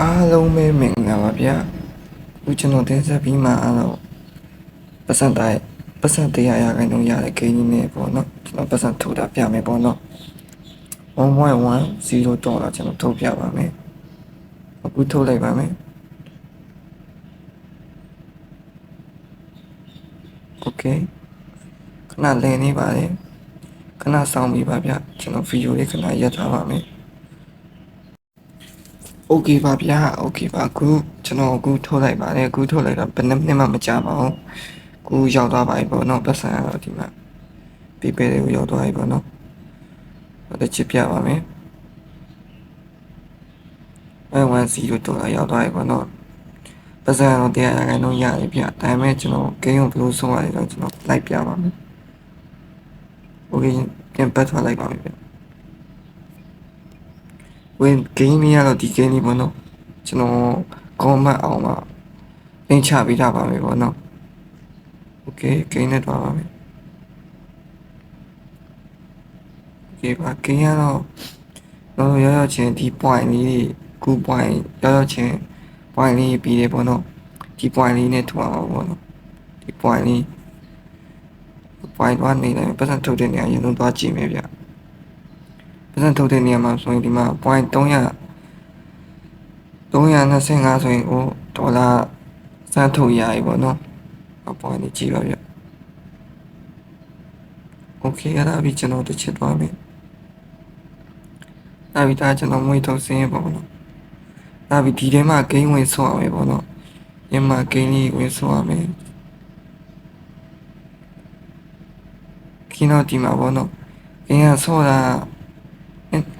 အားလုံးပဲမင်္ဂလာပါဗျာအခုကျွန်တော်တင်ဆက်ပြီးမှအဲ့တော့ပတ်စံတိုင်းပတ်စံတရားရခိုင်တော့ရတဲ့ဂိမ်းကြီးနဲ့ပေါ့နော်ကျွန်တော်ပတ်စံထုတ်တာပြမယ်ပေါ့နော်1.10ဒေါ်လာကျွန်တော်ထုတ်ပြပါမယ်အခုထုတ်လိုက်ပါမယ်โอเคခဏလည်နေပါလေခဏစောင့်ပြီးပါဗျကျွန်တော်ဗီဒီယိုလေးခဏရပ်ထားပါမယ် โอเคပါဗျာโอเคပါအခုကျွန်တော်အခုထုတ်လိုက်ပါတယ်အခုထုတ်လိုက်တော့ဘယ်နှစ်နှစ်မှမကြာပါဘူးအခုရောက်သွားပါပြီပေါ့နော်ပတ်စံကတော့ဒီမှာပြပေးလေးကိုရောက်သွားပြီပေါ့နော်ဟိုတစ်ချစ်ပြပါမယ်အဲ1 0တော့ရောက်သွားပြီပေါ့နော်ပတ်စံတော့တရားရခိုင်တော့ရတယ်ဗျဒါပေမဲ့ကျွန်တော်ဂိမ်းကိုဘယ်လိုဆုံးရလဲတော့ကျွန်တော်လိုက်ပြပါမယ်โอเคပြန်ပတ်သွားလိုက်ပါမယ်ဗျ ဝင်ဂိမ်းလေးကတော့ဒီဂိမ်းလေးပေါ့နော်ကျွန်တော်ကောမတ်အောင်မှာလင်းချပေးထားပါမယ်ပေါ့နော်โอเคဂိမ်းနဲ့တော့ပါမယ်โอเคပါဂိမ်းကတော့တော့ရောက်ရောက်ချင်းဒီ point လေးတွေကူ point ရောက်ရောက်ချင်း point လေးပြီးတယ်ပေါ့နော်ဒီ point လေးနဲ့ထွားပါပေါ့နော်ဒီ point လေး point 1နေတယ်ပတ်စံထုတ်တဲ့နေရာရင်လုံးသွားကြည့်မယ်ဗျ ပြန်ထုတ်တဲ့နေရာမှာဆိုရင်ဒီမှာ point 300 325ဆိုရင်ဟိုဒေါ်လာစမ်းထုတ်ရပြီပေါ့နော်အပေါ်ကနေကြည့်ပါဗျ။ Okay အဲ့ဒါပြီးကျွန်တော်တစ်ချက်သွားမယ်။နောက်ပြီးဒါကျွန်တော်မွေးထုတ်စင်းရပေါ့နော်။နောက်ပြီးဒီထဲမှာဂိမ်းဝင်ဆော့ရမယ်ပေါ့နော်။ဒီမှာဂိမ်းလေးဝင်ဆော့ရမယ်။ခင်းတော့ဒီမှာပေါ့နော်။ဂိမ်းကဆော့တာ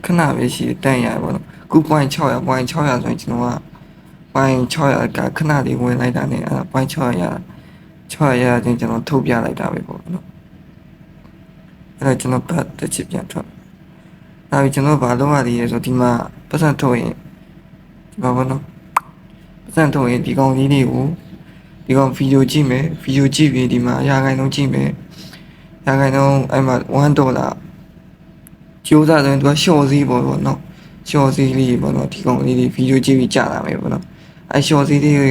ခဏပဲရှိတယ်တန်ရပါတော့ခု point 600 point 600ဆိုရင်ကျွန်တော်က point 600ကခဏလေးဝင်လိုက်တာ ਨੇ အဲ့ဒါ point 600ရ600ရချင်းကျွန်တော်ထုတ်ပြလိုက်တာပဲပေါ့နော်အဲ့ဒါကျွန်တော်ပတ်တစ်ချစ်ပြန်ထွက်ဒါပြီးကျွန်တော်ဘာလုပ်ရသေးလဲဆိုဒီမှာပတ်စံထုတ်ရင်ဒီမှာပေါ့နော်ပတ်စံထုတ်ရင်ဒီကောင်လေးတွေကိုဒီကောင်ဗီဒီယိုကြည့်မယ်ဗီဒီယိုကြည့်ပြီးဒီမှာအရာခိုင်နှုန်းကြည့်မယ်အရာခိုင်နှုန်းအဲ့မှာ1ဒေါ်လာ ကျိုးစားဆိုရင်သူကရှော့စည်းပေါ့ပေါ့နော်ရှော့စည်းလေးပေါ့နော်ဒီကောင်လေးတွေဗီဒီယိုကြည့်ပြီးကြာလာမယ်ပေါ့နော်အဲရှော့စည်းလေးကို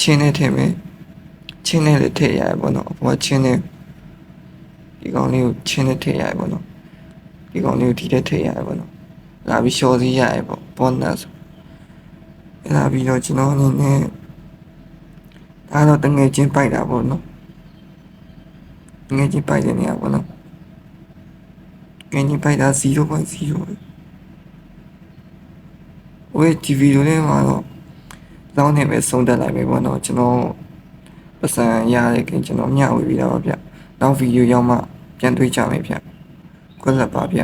ချင်းနဲ့ထည့်မယ်ချင်းနဲ့လည်းထည့်ရတယ်ပေါ့နော်အပေါ်ကချင်းနဲ့ဒီကောင်လေးကိုချင်းနဲ့ထည့်ရတယ်ပေါ့နော်ဒီကောင်လေးကိုဒီထဲထည့်ရတယ်ပေါ့နော်လာပြီးရှော့စည်းရတယ်ပေါ့ဘောနတ်အဲ့ဒါပြီးတော့ကျွန်တော်အနေနဲ့ဒါတော့တငယ်ချင်းပိုက်တာပေါ့နော်တငယ်ချင်းပိုက်တဲ့နေရာပေါ့နော် ကင်ကြီးပိုက်တာ0.0ပဲဝေးဒီဗီဒီယိုလေးမှာတော့လောင်းနေပဲဆုံးတက်လိုက်ပဲပေါ့နော်ကျွန်တော်ပတ်စံရတဲ့ကင်ကျွန်တော်မျှဝေပြီးတာပါဗျနောက်ဗီဒီယိုရောက်မှပြန်တွေ့ကြမယ်ဗျခွက်လက်ပါဗျ